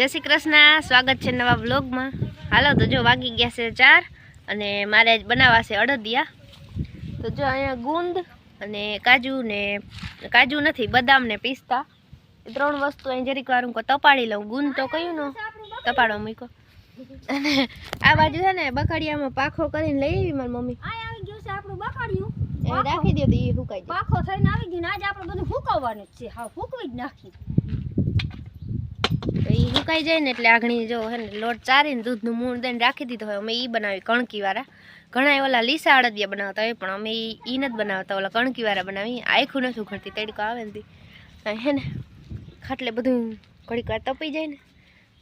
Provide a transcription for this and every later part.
જય શ્રી કૃષ્ણ. સ્વાગત છે નવા બ્લોગમાં હાલો તો જો વાગી ગયા છે ચાર અને મારે બનાવવા છે અડદિયા. તો જો અહીંયા ગુંદ અને કાજુ ને કાજુ નથી બદામ ને પિસ્તા. એ ત્રણ વસ્તુ અહીં જરીક વાર હું તપાડી લઉં. ગુંદ તો કયું ન? તપાડો મૂકો. અને આ બાજુ છે ને બકાડિયામાં પાખો કરીને લઈ આવી મારી મમ્મી. આવી ગયું છે આપણું બકાડિયું રાખી દે તો એ જાય. પાખો થઈને આવી ગયું ને આજે આપણે બધું ફૂકવવાનું જ છે. હા હુકવી જ નાખી. એ સુકાઈ જાય ને એટલે આઘણી જો હે ને લોટ ચારીને દૂધનું મૂળ દઈને રાખી દીધો હોય. અમે એ બનાવી કણકીવાળા. ઘણા ઓલા લીસા અડદિયા બનાવતા હોય, પણ અમે એ નથી બનાવતા. ઓલા કણકીવાળા બનાવી. આખું નથી ઉખડતી તડકો આવે ને હે ને? ખાટલે બધું ઘડીક વાર તપી જાય ને.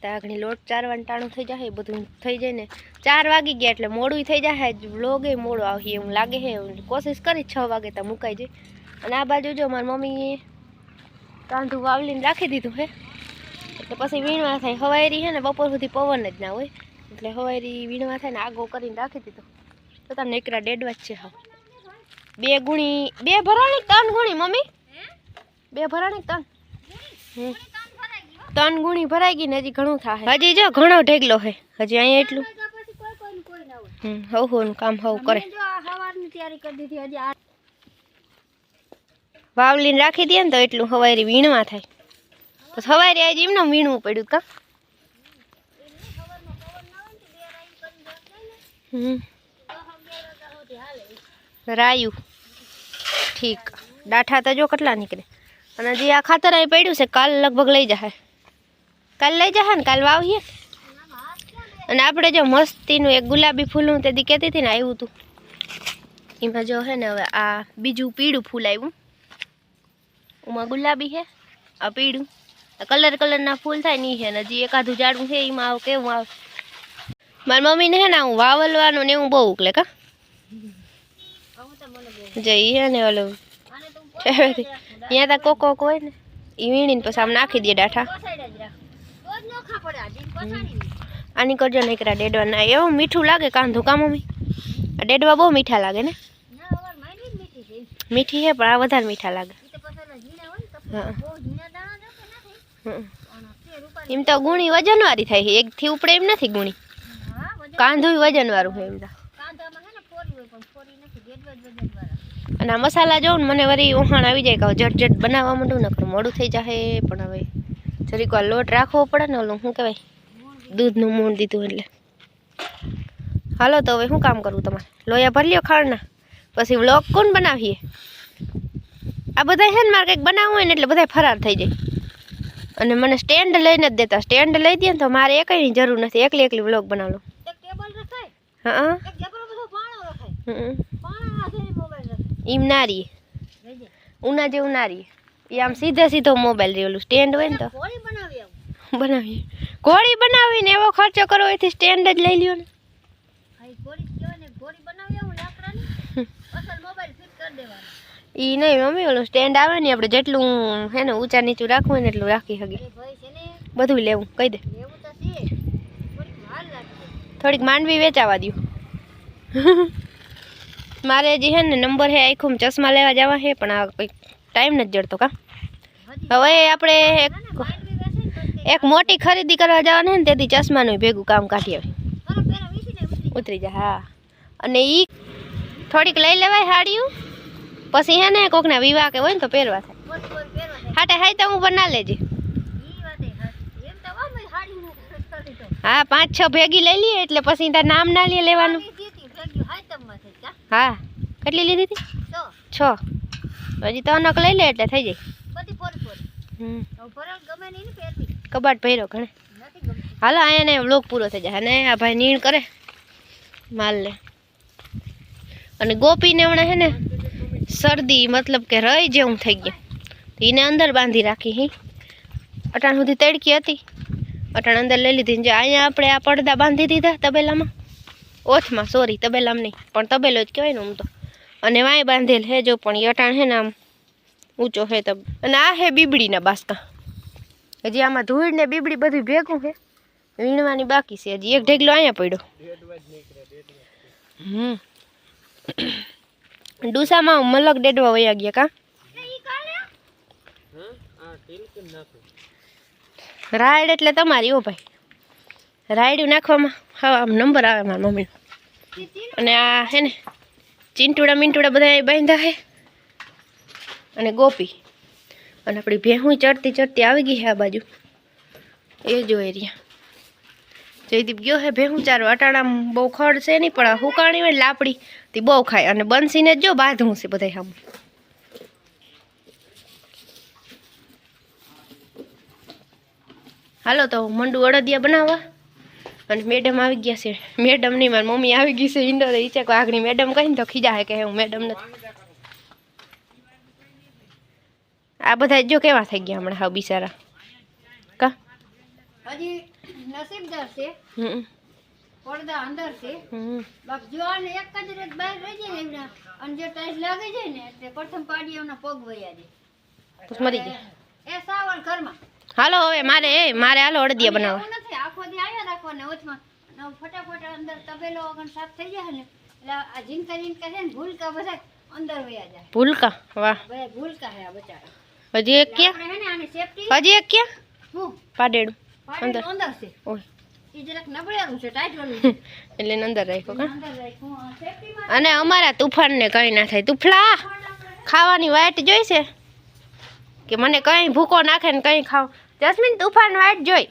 તો આગળ લોટ ચારવાનું ટાણું થઈ જાય બધું થઈ જાય ને. ચાર વાગી ગયા એટલે મોડું થઈ જાય. વ્લોગે મોડું આવી એવું લાગે છે. કોશિશ કરી છ વાગે ત્યાં મુકાઈ જાય. અને આ બાજુ જો મારી મમ્મીએ કાંધું વાવલીને રાખી દીધું હે એટલે પછી વીણવા થાય. હવાયરી છે ને બપોર સુધી પવન જ ના હોય. એટલે હવાયરી વીણવા થાય ને આગો કરીને રાખી દીધો. તો તાર નીકળ્યા ડેડવા જ છે હા બે ગુણી બે ભરાણી ત્રણ ગુણી મમ્મી. બે ભરાણી ત્રણ. હમ. ત્રણ ગુણી ભરાઈ ગઈ ને હજી ઘણું થાય હજી જો ઘણો ઢેગલો છે હજી અહીંયા એટલું. હમ હવ કામ હવ કરે. વાવલીને રાખી દે ને તો એટલું હવાયરી વીણવા થાય. તો સવારે આજે એમને વીણવું પડ્યું કા? રાયું. ઠીક. ડાઠા તો જો કેટલા નીકળે. અને જે આ ખાતર અહીં પડ્યું છે, કાલ લગભગ લઈ જશે કાલ લઈ જશે ને કાલ વાવીએ. અને આપણે જો મસ્તીનું એક ગુલાબી ફૂલનું તે દી કહેતી હતી ને આવ્યું હતું એમાં જો હે ને હવે આ બીજું પીળું ફૂલ આવ્યું. ઉમાં ગુલાબી છે આ પીળું. કલર કલરના ફૂલ થાય નહીં છે ને હજી એકાદું ઝાડું છે એમાં આવું કેવું આવે. મારી મમ્મીને હે ને હું વાવલવાનું ને એવું બહુ ઉકલે કા? જઈ હે ને ઓલું હું ત્યાં તા કોક કોક ને એ વીણીને પછી આમ નાખી દે ડાઠા. આની કરજો નીકળ્યા ડેડવા ના એવું મીઠું લાગે કાંધું કા મમ્મી? ડેડવા બહુ મીઠા લાગે ને? મીઠી છે છે, પણ આ વધારે મીઠા લાગે. હા. બહુ ઝીણા દાણા જશે ના થાય હમ. અને તે રૂપાની એમ તો ગુણી વજનવાળી થાય છે. એકથી ઉપડે એમ નથી ગુણી. હા વજન વાળું હોય એમ તો. વજન વાળા અને આ મસાલા જોઉં મને વરી ઓહાણ આવી જાય કે જટ બનાવવા માંડું ને મોડું થઈ જાય પણ હવે જરીક વાર લોટ રાખવો પડે ને ઓલું શું કહેવાય? દૂધનું મૂળ દીધું એટલે. હાલો તો હવે શું કામ કરવું તમારે? લોયા ભરી લ્યો ખાણના પછી વ્લોગ કોણ બનાવીએ? આ બધા છે ને મારે કંઈક બનાવવું હોય ને એટલે બધા ફરાર થઈ જાય. અને મને સ્ટેન્ડ લઈને જ દેતા. સ્ટેન્ડ લઈ દે ને તો મારે એકની જરૂર નથી. એકલી એકલી વ્લોગ બનાવ લઉં એક ટેબલ રખાય. હા. એક જબરો બધો પાણો રખાય. હમ. પાણા હાથે મોબાઈલ રખાય. એમ ના રહીએ લઈ જા ઉના જેવું નારી. એ આમ સીધે સીધો મોબાઈલ રહ્યો ઓલું સ્ટેન્ડ હોય ને તો. કોળી બનાવી આવું બનાવીએ. ઘોડી બનાવીને એવો ખર્ચો કરો એથી સ્ટેન્ડ જ લઈ લ્યો ને હા ઘોડી કહેવાય ને ઘોડી બનાવી આવું લાકડાની અસલ મોબાઈલ ફિટ કરી દેવાનો એ નહીં મમ્મી ઓલું સ્ટેન્ડ આવે ને આપણે જેટલું હે ને ઊંચા નીચું રાખવું હોય ને એટલું રાખી શકીએ. બધું લેવું કહી દે. થોડીક માંડવી વેચાવા દઉં મારે જે હે ને નંબર હે આખું ચશ્મા લેવા જવા છે પણ આ કંઈક ટાઈમ નથી જડતો કા? હવે આપણે એક મોટી ખરીદી કરવા જવાનું ને તેથી ચશ્માનું ભેગું કામ કાઢી આવે ઉતરી ઉતરી જાય હા. અને એ થોડીક લઈ લેવાય સાડીયું પછી હે ને કોકના વિવાહ કે હોય ને તો પહેરવા થાય. હાટે હાઈ તો હું બના લેજે. વાહ મેં હાડી હું પાંચ છ ભેગી લઈ લઈએ એટલે પછી તાર નામ ના લે લેવાનું. હા કેટલી લીધી હતી? છ. હજી તો નક લઈ લે એટલે થઈ જાય. ને કબાટ પહેર્યો ઘણે. હાલો અહીંયા ને બ્લોક પૂરો થઈ જાય. અને આ ભાઈ નીણ કરે. માલ લે. અને ગોપીને હમણાં હે ને શરદી મતલબ કે રહી જેવું થઈ ગયું. એને અંદર બાંધી રાખી હી. અટાણ સુધી તડકી હતી. અટાણ અંદર લઈ લીધી જે અહીંયા આપણે આ પડદા બાંધી દીધા તબેલામાં. ઓથમાં સોરી તબેલામાં નહીં પણ તબેલો જ કહેવાય ને આમ તો. અને વાંય બાંધેલ હે જો પણ એ અટાણ હે ને આમ ઊંચો હે તબ અને આ હે બીબડીના બાસકા. હજી આમાં ધૂળ ને બીબડી બધું ભેગું છે વીણવાની બાકી છે હજી. એક ઢેગલો અહીંયા પડ્યો. હમ. ડુસામાં મલક ડેડવા વયા ગયા કા? રાયડ એટલે તમારી ઓ ભાઈ. રાઈડ નાખવામાં? હા, આમ નંબર આવે મારા મમ્મી અને આ હે ને, ચીંટુડા મીંટુડા બધા બાંધ્યા હે. અને ગોપી. અને આપણી ભેહું ચડતી ચડતી આવી ગઈ છે આ બાજુ. એ જો એરિયા જયદીપ ગયો હે ભેહું ચારો. અટાણા બહુ ખડ છે નહીં, પણ હુકાણી હોય લાપડી તે બહુ ખાય. અને બંસીને જ બાંધવું છે બધા સામે હાલો તો મંડુ અડદિયા બનાવવા. અને મેડમ આવી ગયા છે. મેડમ નહીં, મારી મમ્મી આવી ગઈ છે ઇન્ડોર ઈ છે આગળ મેડમ કહીને તો ખીજા હે કે હું મેડમ નથી. આ બધા જો કેવા થઈ ગયા હમણાં હા બિચારા. હજી નસીબદાર છે. હમ. પડદા અંદર છે. હમ. બાકી જો આને એક જ રેત બહાર રહી જાય ને એમના. અને જે ટાઈસ લાગે છે ને એટલે પ્રથમ પાડી એમના પગ વયા જાય. પછી મરી ગયા એ સાવલ ઘરમાં. હાલો હવે મારે એ મારે હાલો અડદિયા બનાવવા. એવું નથી આખો દી આયા રાખવાના વચમાં ને ફટાફટ અંદર તબેલો વગર સાફ થઈ જાય ને એટલે આ ઝીંકા ઝીંકા છે ને ભૂલકા બધા અંદર વયા જાય. ભૂલકા? વાહ. બધા ભૂલકા છે આ બચારા. હજી એક ક્યાં? આપણે હે ને આની સેફટી હજી એક ક્યાં? હું પાડેડું. પાડી અંદર. છે. ઓય. છે એટલે અંદર રાખો કા? અને અમારા તુફાનને કંઈ ના થાય. તુફલા ખાવાની વાઈટ જોઈશે કે મને કંઈ ભૂકો નાખે ને કંઈ ખાવ. જસ્મીન તુફાન વાઈટ જોઈ.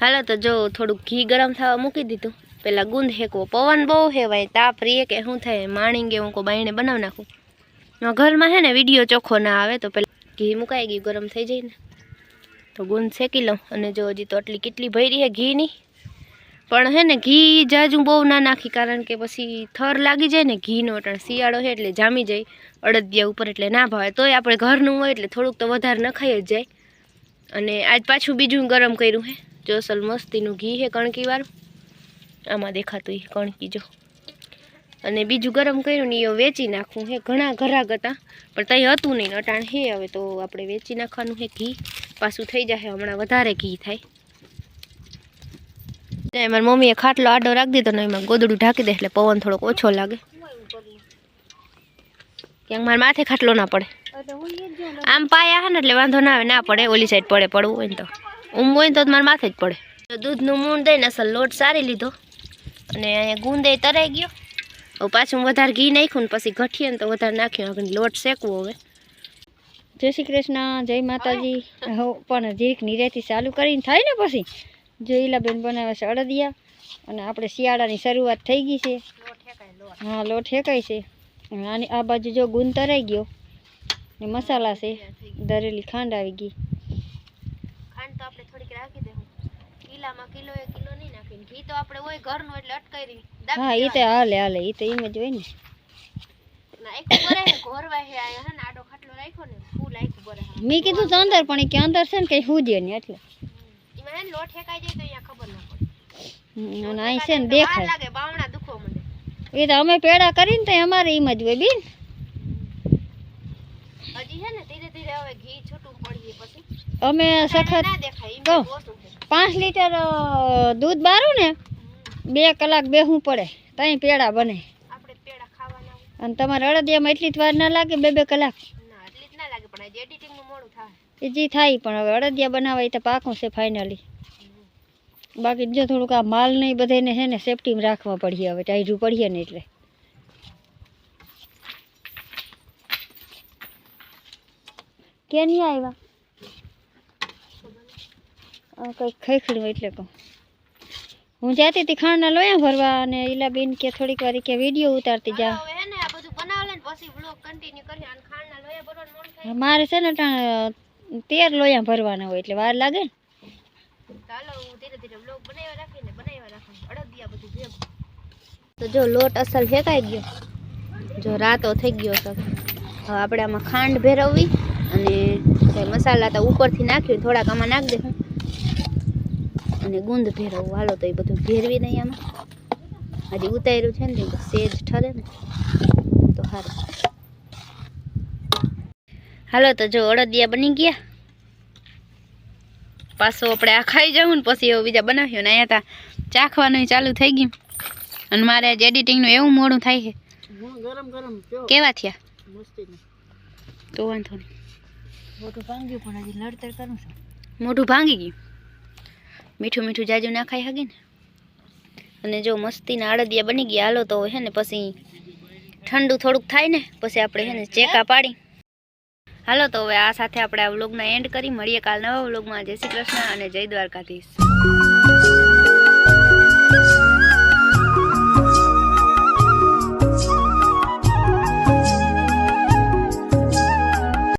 હાલો તો જો થોડુંક ઘી ગરમ થવા મૂકી દીધું. પેલા ગુંદ હેકવો પવન બહુ હેવાય તાપ રીએ કે શું થાય? માણી કે હું કો બાઈને બનાવી નાખું. ઘરમાં હે ને વીડિયો ચોખ્ખો ના આવે તો પેલા ઘી મુકાઈ ગયું ગરમ થઈ જાય ને. તો ગુંદ શેકી લઉં. અને જો હજી તો આટલી કેટલી ભરી હે ઘીની. પણ હે ને, ઘી જાજુ બહુ ના નાખી, કારણ કે પછી થર લાગી જાય ને, ઘીનો અટણ શિયાળો છે એટલે જામી જાય. અડદિયા ઉપર એટલે ના ભાવે. તોય આપણે ઘરનું હોય એટલે થોડુંક તો વધારે નખાઈ જ જાય. અને આજ પાછું બીજું ગરમ કર્યું હે. જોસલ મસ્તીનું ઘી છે કણકીવાળું. આમાં દેખાતું કણકી જો. અને બીજું ગરમ કર્યું ને એ વેચી નાખવું હે. ઘણા ઘરાક હતા, પણ તઈ હતું નહીં. અટાણ હે હવે તો આપણે વેચી નાખવાનું હે ઘી. પાછું થઈ જશે હમણાં વધારે ઘી થાય. ત્યાં મારી મમ્મીએ ખાટલો આડો રાખી દીધો ને એમાં ગોદડું ઢાંકી દે, એટલે પવન થોડોક ઓછો લાગે. ક્યાંક મારા માથે ખાટલો ના પડે. આમ પાયા હે ને એટલે વાંધો ના આવે. ના પડે, ઓલી સાઈડ પડે, પડવું હોય ને તો. ઊંઘ હોય ને તો મારા માથે જ પડે. દૂધનું મૂણ દઈને અસલ લોટ સારી લીધો. અને અહીંયા ગુંદે તરાઈ ગયો. હવે પાછું વધારે ઘી નાખ્યું ને પછી ઘટીએ ને તો વધારે નાખ્યું. આગળ લોટ શેકવો હવે. જય શ્રી કૃષ્ણ જય માતાજી. હો. પણ જીરીક નિરાથી ચાલુ કરીને થાય ને પછી. જોઈલાબેન બનાવે છે અડદિયા અને આપણે શિયાળાની શરૂઆત થઈ ગઈ છે. હા લોટ હેકાય છે. અને આની આ બાજુ જો ગુંદ તરાઈ ગયો. ને મસાલા છે. દરેલી ખાંડ આવી ગઈ. ખાંડ તો આપણે થોડીક રાખી દેવું. કિલામાં કિલો એ કિલો નહીં ઘી તો આપણે હોય ઘરનું એટલે અટકાઈ હા ઈ તો હાલે હાલે ઈ તો એમ જ હોય ને. ના એક બરે હે ઘોરવા હે આયા હે ને આડો ખાટલો રાખ્યો ને ફૂલ આખું બરે હા. મેં કીધું તો અંદર પણ કે અંદર છે ને કઈ હુજે ને એટલે. હે લોટ હેકાઈ જાય તો અહીંયા ખબર ન પડે. અને અહીં છે ને દેખાય. લાગે બાવણા દુખો મને. એ તો અમે પેડા કરીને તો અમારે એમ જ હોય બેન. હજી છે ને ધીરે ધીરે હવે ઘી છૂટું પડી પછી. અમે સખત ના દેખાય પાંચ લીટર દૂધ બારું ને બે કલાક બેહવું પડે. ત્યાં પેડા બને. અને તમારે અડદિયામાં એટલી જ વાર ના લાગે બે બે કલાક? એ જે થાય પણ હવે અડદિયા બનાવાય તો પાકું છે ફાઇનલી બાકી જો થોડુંક આ માલ નહીં બધાને છે ને સેફટીમાં રાખવા પડીએ હવે ટાઈજું પડીએ ને એટલે. કે નહીં આવ્યા? કંઈક ખૈખડ્યું એટલે કહું હું જાતી હતી ખાંડના લોયા ભરવા અને ઈલાબેન કે થોડીક વાર કે વીડિયો ઉતારતી જા. મારે છે ને તેર લોયા ભરવાના હોય એટલે વાર લાગે ને. તો જો લોટ અસલ ફેંકાઈ ગયો. જો રાતો થઈ ગયો તો હવે આપણે આમાં ખાંડ ભેરવવી અને મસાલા તો ઉપરથી નાખ્યું થોડાક આમાં નાખી દે. અને ગુંદ ભેરવું હાલો તો એ બધું ભેરવી દઈએ આમાં હજી ઉતાર્યું છે ને સેજ ઠરે ને. તો સારું હાલો તો જો અડદિયા બની ગયા. પાછો આપણે આ ખાઈ જવું ને પછી એવું બીજા બનાવ્યું ને. અહીંયા તા ચાખવાનું ચાલુ થઈ ગયું. અને મારે આજે એડિટિંગનું એવું મોડું થાય છે. ગરમ ગરમ કેવા થયા? તો વાંધો નહીં. મોઢું ભાંગ્યું પણ હજી લડતર કરું છું. મોઢું ભાંગી ગયું? મીઠું મીઠું જાજુ નાખાય ખાઈ ને અને જો મસ્તીના અડદિયા બની ગયા, હાલો તો હે ને પછી ઠંડુ થોડુંક થાય ને, પછી આપણે હે ને ચેકા પાડી. હાલો તો હવે આ સાથે આપણે આ વ્લોગના એન્ડ કરી. મળીએ કાલ નવા વ્લોગમાં. જય શ્રી કૃષ્ણ અને જય દ્વારકાધીશ.